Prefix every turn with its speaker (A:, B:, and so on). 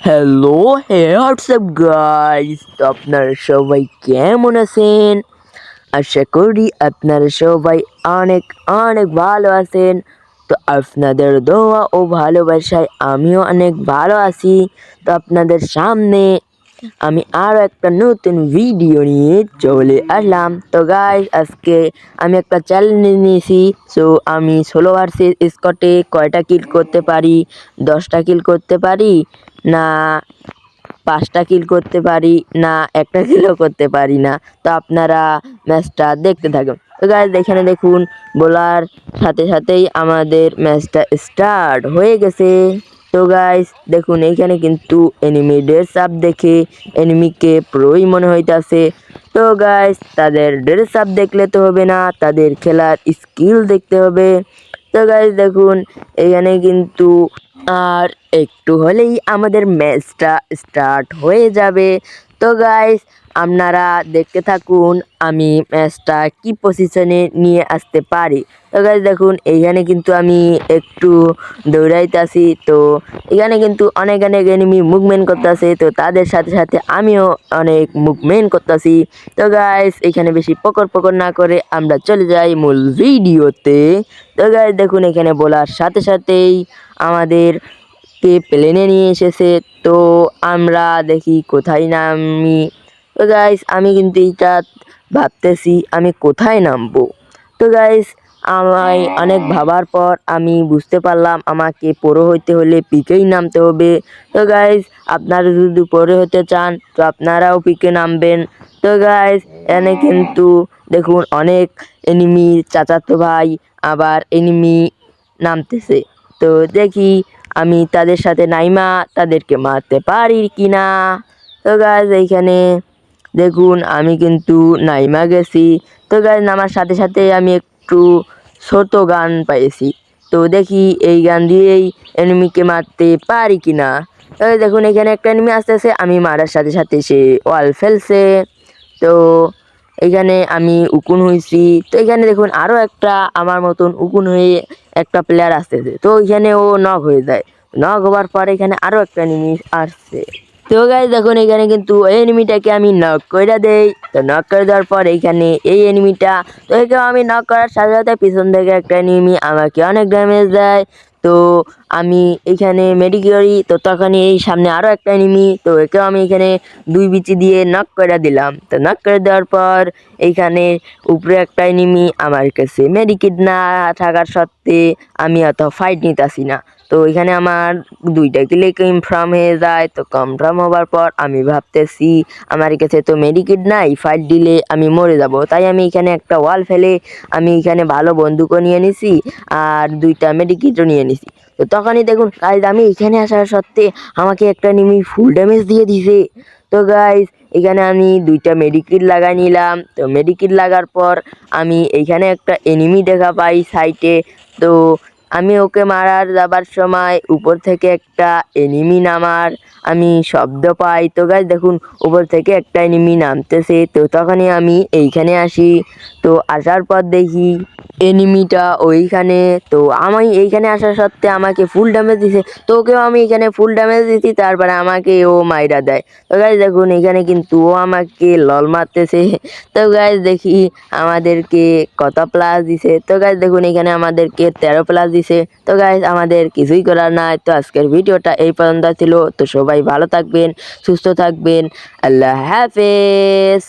A: Hello WhatsApp guys আপনারা সবাই কেমন আছেন? আশা করি আপনারা সবাই অনেক অনেক ভালো আছেন। তো আপনাদের দোয়া ও ভালোবাসায় আমিও অনেক ভালো আছি। তো আপনাদের সামনে আমি আরও একটা নতুন ভিডিও নিয়ে চলে আসলাম। তো গাইস আজকে আমি একটা চ্যালেঞ্জ নিয়েছি। সো আমি ষোলো ভার্সেস স্কটে কয়টা কিল করতে পারি? দশটা কিল করতে পারি? না পাঁচটা কিল করতে পারি, না একটা কিলও করতে পারি না। তো আপনারা ম্যাচটা দেখতে থাকুন। তো গাইজ এখানে দেখুন বলার সাথে সাথেই আমাদের ম্যাচটা স্টার্ট হয়ে গেছে। তো গাইস দেখুন, এইখানে কিন্তু এনিমি ড্রেস আপ দেখে এনিমিকে প্রোই মনে হইতাছে। তো গাইস তাদের ড্রেস আপ দেখলে তো হবে না, তাদের খেলার স্কিল দেখতে হবে। তো গাইস দেখুন, এখানে কিন্তু আর একটু হলেই আমাদের ম্যাচটা স্টার্ট হয়ে যাবে। তো গাইস আপনারা দেখতে থাকুন আমি ম্যাচটা কি পজিশনে নিয়ে আসতে পারি। তো গাইস দেখুন, এইখানে কিন্তু আমি একটু দৌড়াইতেছি তো এখানে কিন্তু অনেক অনেক এনিমি মুভমেন্ট করতেছে। তো তাদের সাথে সাথে আমিও অনেক মুভমেন্ট করতেছি। তো গাইস এখানে বেশি পকর পকর না করে আমরা চলে যাই মূল ভিডিওতে তো গাইস দেখুন, এখানে বলার সাথে সাথেই আমাদের কে প্লেনে নিয়ে এসেছে। তো আমরা দেখি কোথায় নামি। তো গাইস আমি কিন্তু এইটা ভাবতেছি আমি কোথায় নামবো। তো গাইস আমায় অনেক ভাবার পর আমি বুঝতে পারলাম আমাকে পড়ো হইতে হলে পিকেই নামতে হবে। তো গাইস আপনারা যদি পরে হতে চান, তো আপনারাও পিকে নামবেন। তো গাইস এনে কিন্তু দেখুন অনেক এনিমি চাচাতো ভাই আবার এনিমি নামতেছে। তো দেখি আমি তাদের সাথে নাইমা তাদেরকে মারতে পারি কি না? তো গাছ এইখানে দেখুন, আমি কিন্তু নাইমা গেছি। তো গাছ নামার সাথে সাথে আমি একটু ছোট গান পাইছি। তো দেখি এই গান দিয়েই এনিমিকে মারতে পারি কি না? দেখুন, এখানে একটা এনিমি আসতেছে, আমি মারার সাথে সাথে সে ওয়াল ফেলছে। তো এখানে আমি উকুন হয়েছি তো এখানে দেখুন আরও একটা আমার মতন উকুন হয়ে একটা প্লেয়ার আসতেছে তো এখানে ও নক হয়ে যায়। নক হওয়ার পর এখানে আরও একটা এনিমি আসছে। তো গাই দেখুন, এখানে কিন্তু এই এনিমিটাকে আমি নক করে দেই। তো নক করে দেওয়ার পর এইখানে এই এনিমিটা তো এখানে আমি নক করার সাথে সাথে পিছন থেকে একটা এনিমি আমাকে অনেক ড্যামেজ দেয়। তো আমি এখানে মেডিকেলি তো তখনই এই সামনে আরও একটা এনিমি তো একেও আমি এখানে দুই বিচি দিয়ে নক করে দিলাম। তো নক করে দেওয়ার পর এইখানে উপরে একটা এনিমি আমার কাছে। মেডিকিট না থাকার সত্ত্বে আমি অত ফাইট নিতেছি না। তো এখানে আমার দুইটা কিলে কনফার্ম হয়ে যায়, তো কনফার্ম হওয়ার পর আমি ভাবতেছি, আমার কাছে তো মেডিকেট নাই ফাইট দিলে আমি মরে যাব। তাই আমি এখানে একটা ওয়াল ফেলে আমি এখানে ভালো বন্দুকও নিয়ে নিছি আর দুইটা মেডিকেটও নিয়ে নিছি। তো তখনই দেখুন গাইজ আমি এখানে আসার সত্ত্বে আমাকে একটা নিমি ফুল ড্যামেজ দিয়ে দিছে। তো গাইজ এখানে আমি দুইটা মেডিকিট লাগাই নিলাম। তো মেডিকিট লাগার পর আমি এইখানে একটা এনিমি দেখা পাই সাইটে তো আমি ওকে মারার যাবার সময় উপর থেকে একটা এনিমি নামার আমি শব্দ পাই। তো গাছ দেখুন, উপর থেকে একটা এনিমি নামতেছে। তো তখনই আমি এইখানে আসি। তো আসার পর দেখি এনিমিটা ওইখানে। তো আমি এইখানে আসা সত্ত্বে আমাকে ফুল ড্যামেজ দিছে। তো ওকেও আমি এখানে ফুল ড্যামেজ দিছি, তারপরে আমাকে ও মাইরা দেয়। তো গাছ দেখুন, এখানে কিন্তু ও আমাকে লল মারতেছে। তো গাছ দেখি আমাদেরকে কত প্লাস দিছে। তো গাছ দেখুন, এখানে আমাদেরকে তেরো প্লাস দিছে। তো গাইজ আমাদের কিছুই করার নাই। তো আজকের ভিডিওটা এই পর্যন্ত ছিল। তো সবাই ভালো থাকবেন, সুস্থ থাকবেন। আল্লাহ হাফেজ।